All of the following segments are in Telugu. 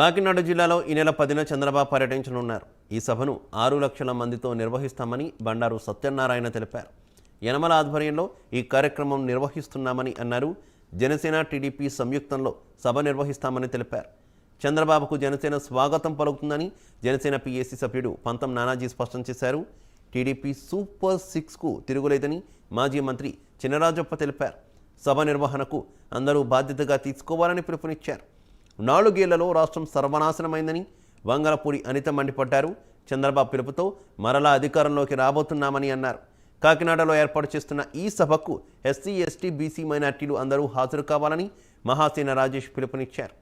కాకినాడ జిల్లాలో ఈ నెల పదిన చంద్రబాబు పర్యటించనున్నారు. ఈ సభను ఆరు లక్షల మందితో నిర్వహిస్తామని బండారు సత్యనారాయణ తెలిపారు. యనమల ఆధ్వర్యంలో ఈ కార్యక్రమం నిర్వహిస్తున్నామని అన్నారు. జనసేన టీడీపీ సంయుక్తంలో సభ నిర్వహిస్తామని తెలిపారు. చంద్రబాబుకు జనసేన స్వాగతం పలుకుతుందని జనసేన పీఏసీ సభ్యుడు పంతం నానాజీ స్పష్టం చేశారు. టీడీపీ సూపర్ సిక్స్కు తిరుగులేదని మాజీ మంత్రి చినరాజప్ప తెలిపారు. సభ నిర్వహణకు అందరూ బాధ్యతగా తీసుకోవాలని పిలుపునిచ్చారు. నాలుగేళ్ళలో రాష్ట్రం సర్వనాశనమైందని వంగలపూడి అనిత మండిపడ్డారు. చంద్రబాబు పిలుపుతో మరలా అధికారంలోకి రాబోతున్నామని అన్నారు. కాకినాడలో ఏర్పాటు చేస్తున్న ఈ సభకు ఎస్సీ ఎస్టీ బీసీ మైనార్టీలు అందరూ హాజరు కావాలని మహాసేన రాజేష్ పిలుపునిచ్చారు.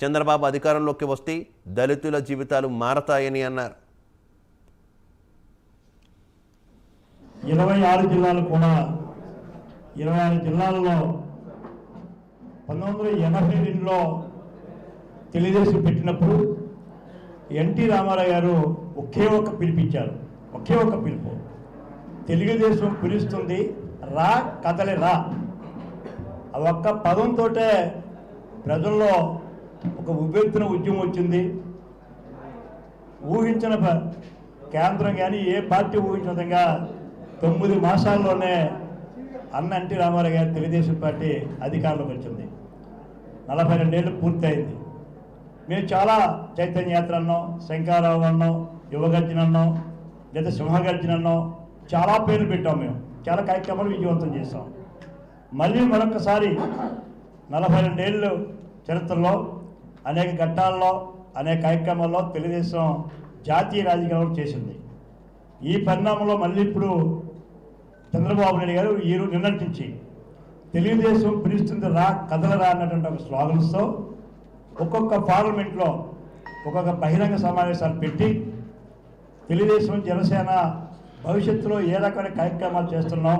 చంద్రబాబు అధికారంలోకి వస్తే దళితుల జీవితాలు మారతాయని అన్నారు. ఇరవై ఆరు జిల్లాలు కూడా ఇరవై ఆరు జిల్లాల్లో పంతొమ్మిది వందల ఎనభై రెండులో తెలుగుదేశం పెట్టినప్పుడు ఎన్టీ రామారావు గారు ఒకే ఒక్క పిలిపించారు. ఒకే ఒక్క పిలుపు. తెలుగుదేశం పిలుస్తుంది రా కదలి రా. ఆ ఒక్క పదంతో ప్రజల్లో ఒక ఉవ్వెత్తున ఉద్యమం వచ్చింది. ఊహించిన ప- కేంద్రం కానీ ఏ పార్టీ ఊహించిన విధంగా తొమ్మిది మాసాల్లోనే అన్న ఎన్టీ రామారావు గారి తెలుగుదేశం పార్టీ అధికారంలోకి వచ్చింది. నలభై రెండేళ్ళు పూర్తయింది. మేము చాలా చైతన్య యాత్ర అన్నాం శంకారావు అన్నాం యువగర్జన అన్నాం లేదా సింహగర్జన అన్నాం చాలా పేర్లు పెట్టాం మేము. చాలా కార్యక్రమాలు విజయవంతం చేస్తాం మళ్ళీ మరొకసారి నలభై రెండేళ్ళు చరిత్రలో అనేక ఘట్టాల్లో అనేక కార్యక్రమాల్లో తెలుగుదేశం జాతీయ రాజకీయాలు చేసింది. ఈ పరిణామంలో మళ్ళీ ఇప్పుడు చంద్రబాబు నాయుడు గారు ఈరోజు నిర్ణయించి నిన్నటి నుంచి తెలుగుదేశం పిలుస్తుంది రా కదలరా అన్నటువంటి ఒక స్లోగన్స్తో ఒక్కొక్క పార్లమెంట్లో ఒక్కొక్క బహిరంగ సమావేశాలు పెట్టి తెలుగుదేశం జనసేన భవిష్యత్తులో ఏ రకమైన కార్యక్రమాలు చేస్తున్నాం